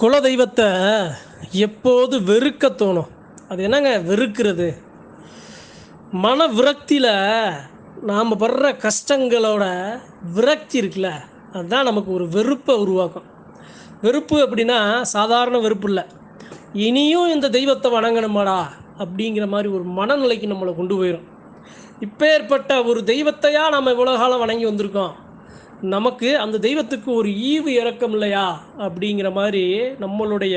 குலதெய்வத்தை எப்போது வெறுக்க தோணும்? அது என்னங்க வெறுக்கிறது? மன விரக்தியில் நாம் படுற கஷ்டங்களோட விரக்தி இருக்குல்ல அதுதான் நமக்கு ஒரு வெறுப்பை உருவாக்கும். வெறுப்பு அப்படின்னா சாதாரண வெறுப்பு இல்லை. இனியும் இந்த தெய்வத்தை வணங்கணுமாடா அப்படிங்கிற மாதிரி ஒரு மனநிலைக்கு நம்மளை கொண்டு போயிடும் இப்பேற்பட்ட ஒரு தெய்வத்தையாக நம்ம இவ்வளோ காலம் வணங்கி வந்திருக்கோம். நமக்கு அந்த தெய்வத்துக்கு ஒரு ஈவு இறக்கம் இல்லையா அப்படிங்கிற மாதிரி நம்மளுடைய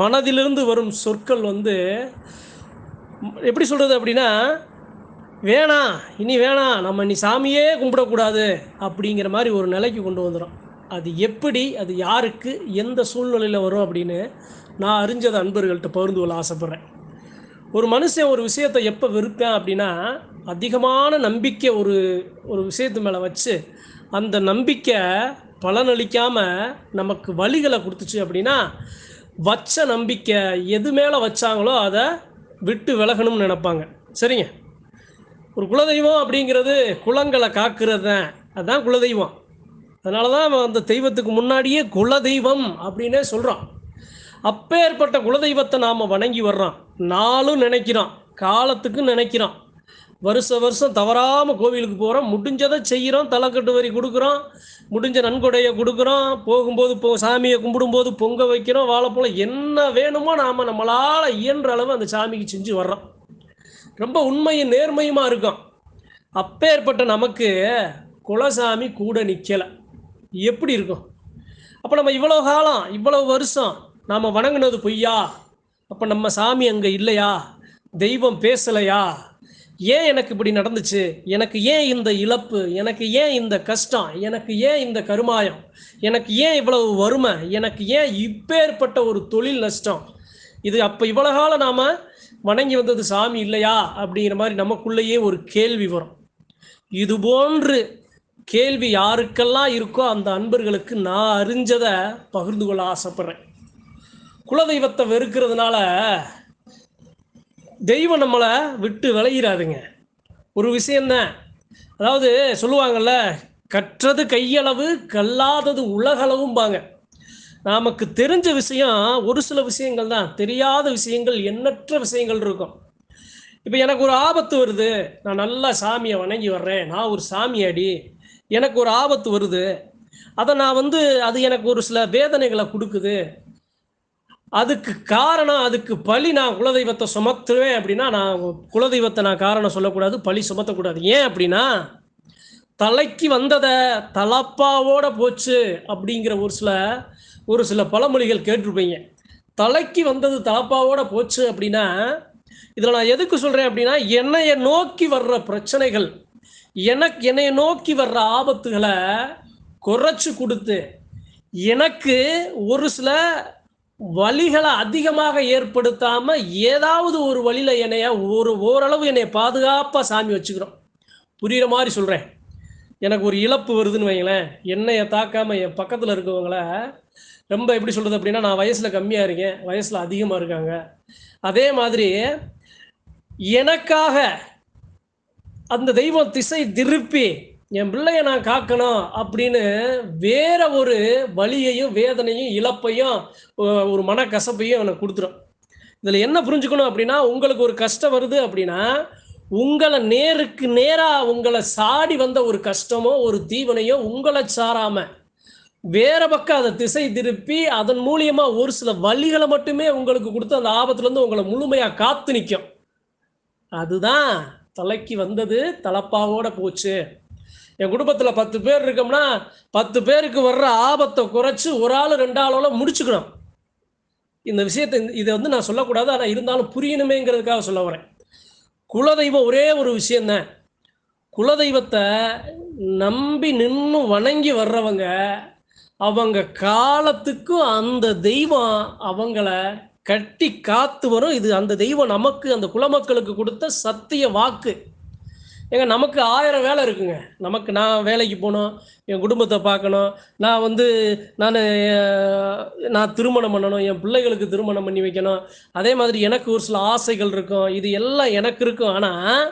மனதிலிருந்து வரும் சொற்கள் வந்து எப்படி சொல்கிறது அப்படின்னா வேணாம் இனி வேணாம் நம்ம இனி சாமியே கும்பிடக்கூடாது அப்படிங்கிற மாதிரி ஒரு நிலைக்கு கொண்டு வந்துடும் அது எப்படி அது யாருக்கு எந்த சூழ்நிலையில் வரும் அப்படின்னு நான் அறிஞ்சதை அன்பர்கள்ட்ட பகிர்ந்து கொள்ள ஆசைப்பட்றேன். ஒரு மனுஷன் ஒரு விஷயத்தை எப்போ வெறுப்பேன் அப்படின்னா அதிகமான நம்பிக்கை ஒரு ஒரு விஷயத்து மேலே வச்சு அந்த நம்பிக்கை பலனளிக்காமல் நமக்கு வழிகளை கொடுத்துச்சு அப்படின்னா வச்ச நம்பிக்கை எது மேலே வச்சாங்களோ அதை விட்டு விலகணும்னு நினைப்பாங்க. சரிங்க? ஒரு குலதெய்வம் அப்படிங்கிறது குலங்களை காக்கிறது தான் அதுதான் குலதெய்வம். அதனால தான் அந்த தெய்வத்துக்கு முன்னாடியே குலதெய்வம் அப்படின்னே சொல்கிறோம் அப்பேற்பட்ட குலதெய்வத்தை நாம் வணங்கி வர்றோம். நாளும் நினைக்கிறோம் காலத்துக்கும் நினைக்கிறோம் வருஷ வருஷம் தவறாமல் கோவிலுக்கு போகிறோம் முடிஞ்சதை செய்கிறோம் தலைக்கட்டு வரி கொடுக்குறோம். முடிஞ்ச நன்கொடையை கொடுக்குறோம். போகும்போது போ சாமியை கும்பிடும்போது பொங்க வைக்கிறோம். வாழைப்பழம் என்ன வேணுமோ நாம் நம்மளால் இயன்ற அளவு அந்த சாமிக்கு செஞ்சு வர்றோம். ரொம்ப உண்மையும் நேர்மையுமா இருக்கும். அப்பேற்பட்ட நமக்கு குலசாமி கூட நிற்கலை எப்படி இருக்கும்? அப்போ நம்ம இவ்வளோ காலம் இவ்வளவு வருஷம் நாம் வணங்கினது பொய்யா? அப்போ நம்ம சாமி அங்கே இல்லையா? தெய்வம் பேசலையா? ஏன் எனக்கு இப்படி நடந்துச்சு? எனக்கு ஏன் இந்த இழப்பு? எனக்கு ஏன் இந்த கஷ்டம்? எனக்கு ஏன் இந்த கருமாயம்? எனக்கு ஏன் இவ்வளவு வறுமை? எனக்கு ஏன் இப்பேற்பட்ட ஒரு தொழில் நஷ்டம்? இது அப்போ இவ்வளோ காலம் நாம் வணங்கி வந்தது சாமி இல்லையா? அப்படிங்கிற மாதிரி நமக்குள்ளேயே ஒரு கேள்வி வரும். இது போன்று கேள்வி யாருக்கெல்லாம் இருக்கோ அந்த அன்பர்களுக்கு நான் அறிஞ்சதை பகிர்ந்து கொள்ள ஆசைப்பட்றேன். குலதெய்வத்தை வெறுக்கிறதுனால தெய்வம் நம்மளை விட்டு விளையிறாதுங்க ஒரு விஷயந்தான் அதாவது சொல்லுவாங்கள்ல கற்றது கையளவு கல்லாதது உலகளவும்பாங்க. நமக்கு தெரிஞ்ச விஷயம் ஒரு சில விஷயங்கள் தான் தெரியாத விஷயங்கள் எண்ணற்ற விஷயங்கள் இருக்கும். இப்போ எனக்கு ஒரு ஆபத்து வருது. நான் நல்லா சாமியை வணங்கி வர்றேன். நான் ஒரு சாமியாடி. எனக்கு ஒரு ஆபத்து வருது. அதை நான் வந்து அது எனக்கு ஒரு சில வேதனைகளை கொடுக்குது. அதுக்கு காரணம் அதுக்கு பழி நான் குலதெய்வத்தை சுமத்துவேன் அப்படின்னா நான் குலதெய்வத்தை நான் காரணம் சொல்லக்கூடாது பழி சுமத்தக்கூடாது. ஏன் அப்படின்னா தலைக்கு வந்ததை தலப்பாவோட போச்சு அப்படிங்கிற ஒரு சில ஒரு சில பழமொழிகள் கேட்டிருப்பீங்க. தலைக்கு வந்தது தலப்பாவோட போச்சு அப்படின்னா இதில் நான் எதுக்கு சொல்கிறேன் அப்படின்னா என்னைய நோக்கி வர்ற பிரச்சனைகள் எனக்கு என்னைய நோக்கி வர்ற ஆபத்துகளை குறைச்சி கொடுத்து எனக்கு ஒரு சில வழிகளை அதிகமாக ஏற்படுத்தாம ஏதாவது ஒரு வழியில என்னைய ஒரு ஓரளவு என்னைய பாதுகாப்பா சாமி வச்சுக்கிறோம். புரியுற மாதிரி சொல்றேன். எனக்கு ஒரு இழப்பு வருதுன்னு வைங்களேன். என்னைய தாக்காம என் பக்கத்துல இருக்கவங்கள ரொம்ப எப்படி சொல்றது அப்படின்னா நான் வயசுல கம்மியா இருக்கேன். வயசுல அதிகமா இருக்காங்க. அதே மாதிரி எனக்காக அந்த தெய்வம் திசை திருப்பி என் பிள்ளைய நான் காக்கணும் அப்படின்னு வேற ஒரு வலியையும் வேதனையும் இழப்பையும் ஒரு மனக்கசப்பையும் எனக்கு கொடுத்துரும். இதில் என்ன புரிஞ்சுக்கணும் அப்படின்னா உங்களுக்கு ஒரு கஷ்டம் வருது அப்படின்னா உங்களை நேருக்கு நேராக உங்களை சாடி வந்த ஒரு கஷ்டமோ ஒரு தீவனையோ உங்களை சாராமல் வேற பக்கம் அதை திசை திருப்பி அதன் மூலியமாக ஒரு சில வழிகளை மட்டுமே உங்களுக்கு கொடுத்து அந்த ஆபத்துலேருந்து உங்களை முழுமையாக காத்து நிற்கும் அதுதான் தலைக்கு வந்தது தலப்பாவோட போச்சு. என் குடும்பத்தில் பத்து பேர் இருக்கோம்னா பத்து பேருக்கு வர்ற ஆபத்தை குறைச்சி ஒரு ஆள் ரெண்டு ஆளோட முடிச்சுக்கணும். இந்த விஷயத்தை இதை வந்து நான் சொல்லக்கூடாது ஆனால் இருந்தாலும் புரியணுமேங்கிறதுக்காக சொல்ல வரேன். குலதெய்வம் ஒரே ஒரு விஷயந்தான் குலதெய்வத்தை நம்பி நின்று வணங்கி வர்றவங்க அவங்க காலத்துக்கும் அந்த தெய்வம் அவங்கள கட்டி காத்து வரும். இது அந்த தெய்வம் நமக்கு அந்த குலமக்களுக்கு கொடுத்த சத்திய வாக்கு. ஏங்க நமக்கு ஆயிரம் வேலை இருக்குங்க. நமக்கு நான் வேலைக்கு போகணும் என் குடும்பத்தை பார்க்கணும் நான் வந்து நான் நான் திருமணம் பண்ணணும் என் பிள்ளைகளுக்கு திருமணம் பண்ணி வைக்கணும். அதே மாதிரி எனக்கு ஒரு சில ஆசைகள் இருக்கும். இது எல்லாம் எனக்கு இருக்கும். ஆனால்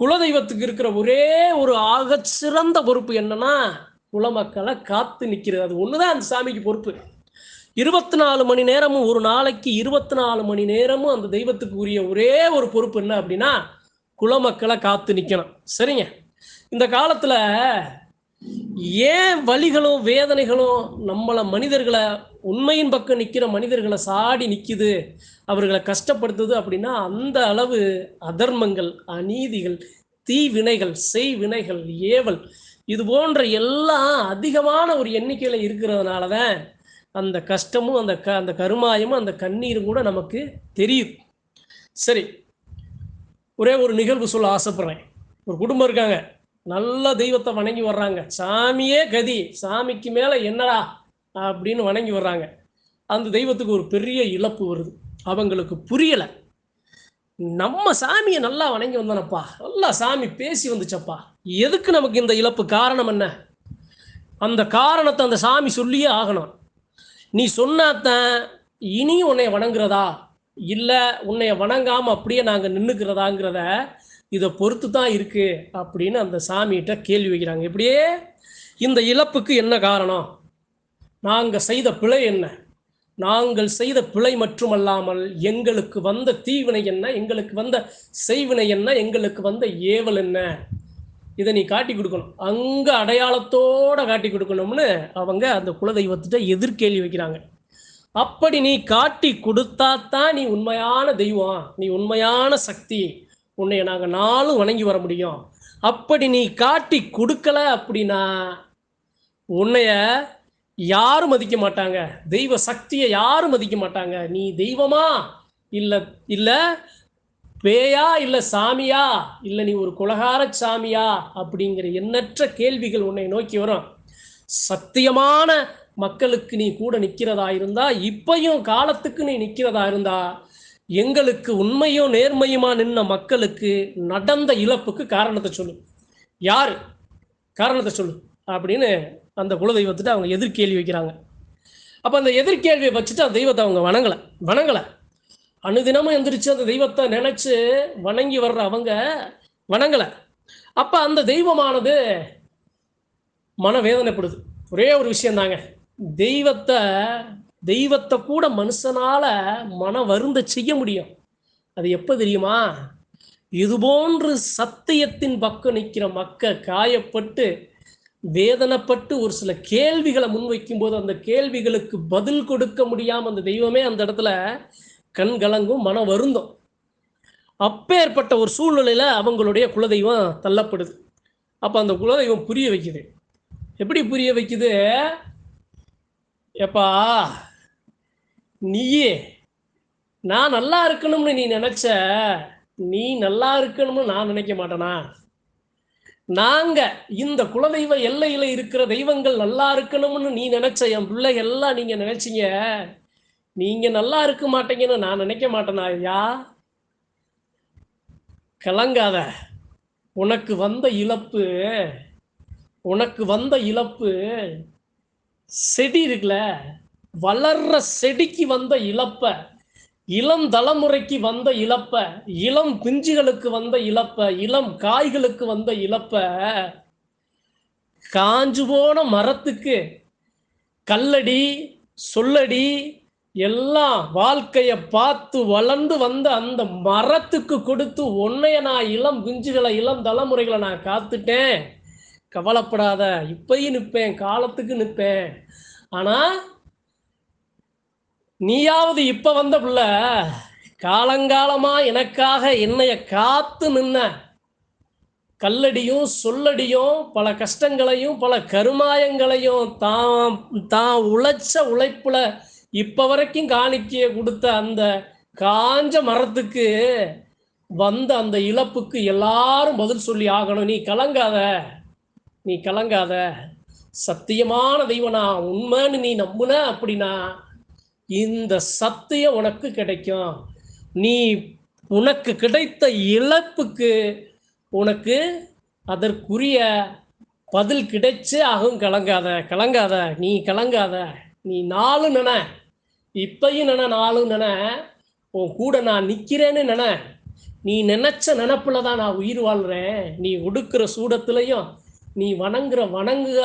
குலதெய்வத்துக்கு இருக்கிற ஒரே ஒரு ஆகச்சிறந்த பொறுப்பு என்னன்னா குலமக்களை காத்து நிற்கிறது அது ஒன்று தான் அந்த சாமிக்கு பொறுப்பு. இருபத்தி நாலு மணி நேரமும் ஒரு நாளைக்கு இருபத்தி நாலு மணி நேரமும் அந்த தெய்வத்துக்கு உரிய ஒரே ஒரு பொறுப்பு என்ன அப்படின்னா குலமக்களை காத்து நிற்கணும் சரிங்க? இந்த காலத்தில் ஏன் வழிகளும் வேதனைகளும் நம்மளை மனிதர்களை உண்மையின் பக்கம் நிற்கிற மனிதர்களை சாடி நிற்குது அவர்களை கஷ்டப்படுத்துது அப்படின்னா அந்த அளவு அதர்மங்கள் அநீதிகள் தீவினைகள் செய்வினைகள் ஏவல் இது போன்ற எல்லாம் அதிகமான ஒரு எண்ணிக்கையில் இருக்கிறதுனால தான் அந்த கஷ்டமும் அந்த க அந்த கருமாயமும் அந்த கண்ணீரும் கூட நமக்கு தெரியுது சரி ஒரே ஒரு நிகழ்வு சொல்ல ஆசைப்படுறேன். ஒரு குடும்பம் இருக்காங்க. நல்ல தெய்வத்தை வணங்கி வர்றாங்க. சாமியே கதி. சாமிக்கு மேலே என்னடா அப்படின்னு வணங்கி வர்றாங்க. அந்த தெய்வத்துக்கு ஒரு பெரிய இழப்பு வருது. அவங்களுக்கு புரியலை. நம்ம சாமியை நல்லா வணங்கி வந்தானப்பா. நல்லா சாமி பேசி வந்துச்சப்பா. எதுக்கு நமக்கு இந்த இழப்பு? காரணம் என்ன? அந்த காரணத்தை அந்த சாமி சொல்லியே ஆகணும். நீ சொன்னாத்தான் இனி உன்னை வணங்குறதா? இல்லை உன்னைய வணங்காமல் அப்படியே நாங்கள் நின்றுக்கிறதாங்கிறத இதை பொறுத்து தான் இருக்குது அப்படின்னு அந்த சாமிகிட்ட கேள்வி வைக்கிறாங்க. இப்படியே இந்த இழப்புக்கு என்ன காரணம்? நாங்கள் செய்த பிழை என்ன? நாங்கள் செய்த பிழை மட்டுமல்லாமல் எங்களுக்கு வந்த தீவினை என்ன? எங்களுக்கு வந்த செய்வினை என்ன? எங்களுக்கு வந்த ஏவல் என்ன? இதை நீ காட்டி கொடுக்கணும். அங்கே அடையாளத்தோட காட்டி கொடுக்கணும்னு அவங்க அந்த குலதெய்வத்திட்ட எதிர்கேள்வி வைக்கிறாங்க. அப்படி நீ காட்டி கொடுத்தா தான் நீ உண்மையான தெய்வம் நீ உண்மையான சக்தி. உன்னை நாங்கள் நாளும் வணங்கி வர முடியும். அப்படி நீ காட்டி கொடுக்கல அப்படின்னா உன்னைய யாரும் மதிக்க மாட்டாங்க. தெய்வ சக்தியை யாரும் மதிக்க மாட்டாங்க. நீ தெய்வமா? இல்லை இல்லை பேயா? இல்லை சாமியா? இல்லை நீ ஒரு குலகார சாமியா? அப்படிங்கிற எண்ணற்ற கேள்விகள் உன்னை நோக்கி வரும். சத்தியமான மக்களுக்கு நீ கூட நிற்கிறதா இருந்தா இப்பையும் காலத்துக்கு நீ நிற்கிறதா இருந்தா எங்களுக்கு உண்மையும் நேர்மையுமா நின்ன மக்களுக்கு நடந்த இழப்புக்கு காரணத்தை சொல்லு. யாரு? காரணத்தை சொல்லு. அப்படின்னு அந்த குலதெய்வத்திட்ட அவங்க எதிர்கேள்வி வைக்கிறாங்க. அப்போ அந்த எதிர்கேள்வியை வச்சுட்டு அந்த தெய்வத்தை அவங்க வணங்கலை. வணங்கலை. அனுதினமும் எந்திரிச்சு அந்த தெய்வத்தை நினச்சி வணங்கி வர்ற அவங்க வணங்கலை. அப்போ அந்த தெய்வமானது மனவேதனைப்படுது. ஒரே ஒரு விஷயம் தாங்க தெய்வத்தை தெய்வத்தை கூட மனுஷனால மன வருந்த செய்ய முடியும். அது எப்போ தெரியுமா? இதுபோன்று சத்தியத்தின் பக்கம் நிற்கிற மக்கள் காயப்பட்டு வேதனைப்பட்டு ஒரு சில கேள்விகளை முன்வைக்கும் போது அந்த கேள்விகளுக்கு பதில் கொடுக்க முடியாமல் அந்த தெய்வமே அந்த இடத்துல கண் கலங்கும் மன வருந்தும். அப்பேற்பட்ட ஒரு சூழ்நிலையில் அவங்களுடைய குலதெய்வம் தள்ளப்படுது. அப்போ அந்த குலதெய்வம் புரிய வைக்குது. எப்படி புரிய வைக்குது? எப்பா நீயே நான் நல்லா இருக்கணும்னு நீ நினச்ச நீ நல்லா இருக்கணும்னு நான் நினைக்க மாட்டேனா? நாங்க இந்த குலதெய்வ எல்லையில இருக்கிற தெய்வங்கள் நல்லா இருக்கணும்னு நீ நினைச்ச என் பிள்ளை எல்லாம் நீங்க நினைச்சீங்க. நீங்க நல்லா இருக்க மாட்டீங்கன்னு நான் நினைக்க மாட்டேனா ஐயா? கலங்காத. உனக்கு வந்த இழப்பு உனக்கு வந்த இழப்பு செடி இருக்குல்ல வளர்ற செடிக்கு வந்த இழப்ப இளம் தலைமுறைக்கு வந்த இழப்ப இளம் பிஞ்சுகளுக்கு வந்த இழப்ப இளம் காய்களுக்கு வந்த இழப்ப காஞ்சு போன மரத்துக்கு கல்லடி சொல்லடி எல்லாம் வாழ்க்கைய பார்த்து வளர்ந்து வந்த அந்த மரத்துக்கு கொடுத்து உன்னைய நான் இளம் குஞ்சுகளை இளம் தலைமுறைகளை நான் காத்துட்டேன். கவலைப்படாத இப்பயும் நிற்பேன் காலத்துக்கு நிற்பேன் ஆனா நீயாவது இப்ப வந்த பிள்ள காலங்காலமா எனக்காக என்னைய காத்து நின்ன கல்லடியும் சொல்லடியும் பல கஷ்டங்களையும் பல கருமாயங்களையும் தான் தான் உழைச்ச உழைப்புல இப்ப வரைக்கும் காணிக்கைய கொடுத்த அந்த காஞ்ச மரத்துக்கு வந்த அந்த இழப்புக்கு எல்லாரும் பதில் சொல்லி ஆகணும். நீ கலங்காத. நீ கலங்காத. சத்தியமான தெய்வனா உண்மைன்னு நீ நம்புன அப்படின்னா இந்த சத்தியம் உனக்கு கிடைக்கும். நீ உனக்கு கிடைத்த இழப்புக்கு உனக்கு அதற்குரிய பதில் கிடைச்சே ஆகும் கலங்காத. கலங்காத. நீ கலங்காத. நீ நாலு நன. இப்பையும் நன நாலு நன. உன் கூட நான் நிற்கிறேன்னு நன. நீ நினச்ச நினப்பில் தான் நான் உயிர் வாழ்கிறேன் நீ ஒடுக்கிற சூடத்துலையும் நீ வணங்குற வணங்குக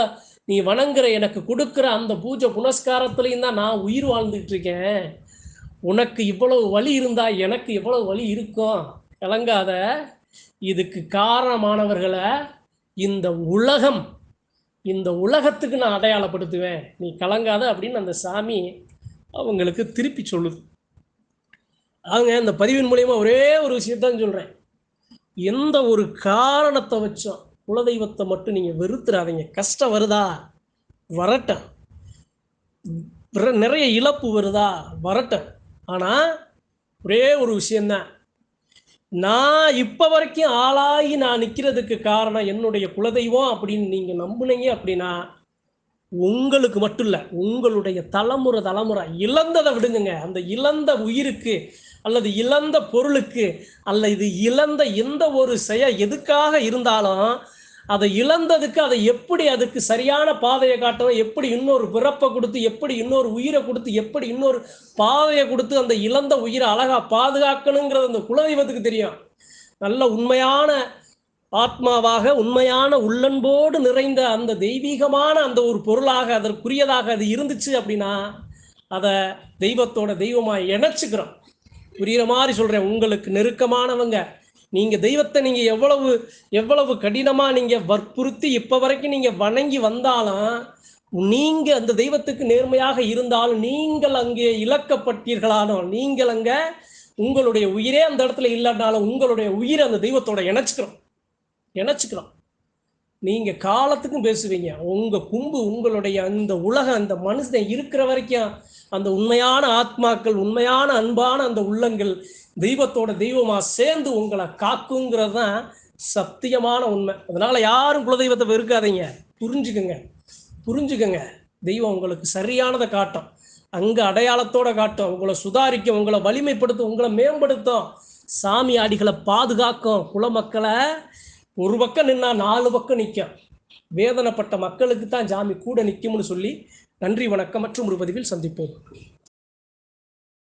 நீ வணங்குற எனக்கு கொடுக்குற அந்த பூஜை புனஸ்காரத்துலையும் தான் நான் உயிர் வாழ்ந்துட்டு இருக்கேன் உனக்கு இவ்வளவு வலி இருந்தா எனக்கு இவ்வளவு வலி இருக்கும்? கலங்காத இதுக்கு காரணமானவர்களை இந்த உலகம் இந்த உலகத்துக்கு நான் அடையாளப்படுத்துவேன். நீ கலங்காத அப்படின்னு அந்த சாமி அவங்களுக்கு திருப்பி சொல்லுது. அவங்க இந்த பதிவின் மூலயமா ஒரே ஒரு விஷயத்தான் சொல்கிறேன் எந்த ஒரு காரணத்தை வச்சோம் குலதெய்வத்தை மட்டும் நீங்கள் வெறுத்துறாதீங்க. கஷ்டம் வருதா? வரட்டும். நிறைய இழப்பு வருதா? வரட்டும். ஆனால் ஒரே ஒரு விஷயந்தான் நான் இப்போ வரைக்கும் ஆளாகி நான் நிற்கிறதுக்கு காரணம் என்னுடைய குலதெய்வம் அப்படின்னு நீங்கள் நம்புனீங்க அப்படின்னா உங்களுக்கு மட்டும் இல்லை உங்களுடைய தலைமுறை தலைமுறை இழந்ததை விடுங்க அந்த இழந்த உயிருக்கு அல்லது இழந்த பொருளுக்கு அல்லது இழந்த எந்த ஒரு செயல் எதுக்காக இருந்தாலும் அதை இழந்ததுக்கு அதை எப்படி அதுக்கு சரியான பாதையை காட்டணும் எப்படி இன்னொரு பிறப்பை கொடுத்து எப்படி இன்னொரு உயிரை கொடுத்து எப்படி இன்னொரு பாதையை கொடுத்து அந்த இழந்த உயிரை அழகா பாதுகாக்கணுங்கிறது அந்த குலதெய்வத்துக்கு தெரியும். நல்ல உண்மையான ஆத்மாவாக உண்மையான உள்ளன்போடு நிறைந்த அந்த தெய்வீகமான அந்த ஒரு பொருளாக அதற்குரியதாக அது இருந்துச்சு அப்படின்னா அதை தெய்வத்தோட தெய்வமாக இணைச்சிக்கிறோம். புரிகிற மாதிரி சொல்கிறேன் உங்களுக்கு நெருக்கமானவங்க நீங்கள் தெய்வத்தை நீங்கள் எவ்வளவு எவ்வளவு கடினமாக நீங்கள் வற்புறுத்தி இப்போ வரைக்கும் நீங்கள் வணங்கி வந்தாலும் நீங்கள் அந்த தெய்வத்துக்கு நேர்மையாக இருந்தாலும் நீங்கள் அங்கே இழக்கப்பட்டீர்களானோ நீங்கள் அங்கே உங்களுடைய உயிரே அந்த இடத்துல இல்லைனாலும் உங்களுடைய உயிரை அந்த தெய்வத்தோட இணைச்சுக்கிறோம். இணைச்சுக்கிறோம். நீங்க காலத்துக்கும் பேசுவீங்க. உங்க கும்பு உங்களுடைய அந்த உலகம் அந்த மனுஷன் இருக்கிற வரைக்கும் அந்த உண்மையான ஆத்மாக்கள் உண்மையான அன்பான அந்த உள்ளங்கள் தெய்வத்தோட தெய்வமா சேர்ந்து உங்களை காக்குங்கிறது தான் சத்தியமான உண்மை. அதனால யாரும் குலதெய்வத்தை வெறுக்காதீங்க. புரிஞ்சுக்குங்க. புரிஞ்சுக்குங்க. தெய்வம் உங்களுக்கு சரியானதை காட்டும். அங்க அடையாளத்தோட காட்டும். உங்களை சுதாரிக்கும் உங்களை வலிமைப்படுத்தும் உங்களை மேம்படுத்தும். சாமி ஆடிகளை பாதுகாக்கும். குலமக்களை ஒரு பக்கம் நின்னா நாலு பக்கம் நிற்கும் வேதனைப்பட்ட மக்களுக்கு தான் ஜாமி கூட நிற்கும்னு சொல்லி நன்றி வணக்கம் மற்றும் ஒரு பதிவில் சந்திப்போம்.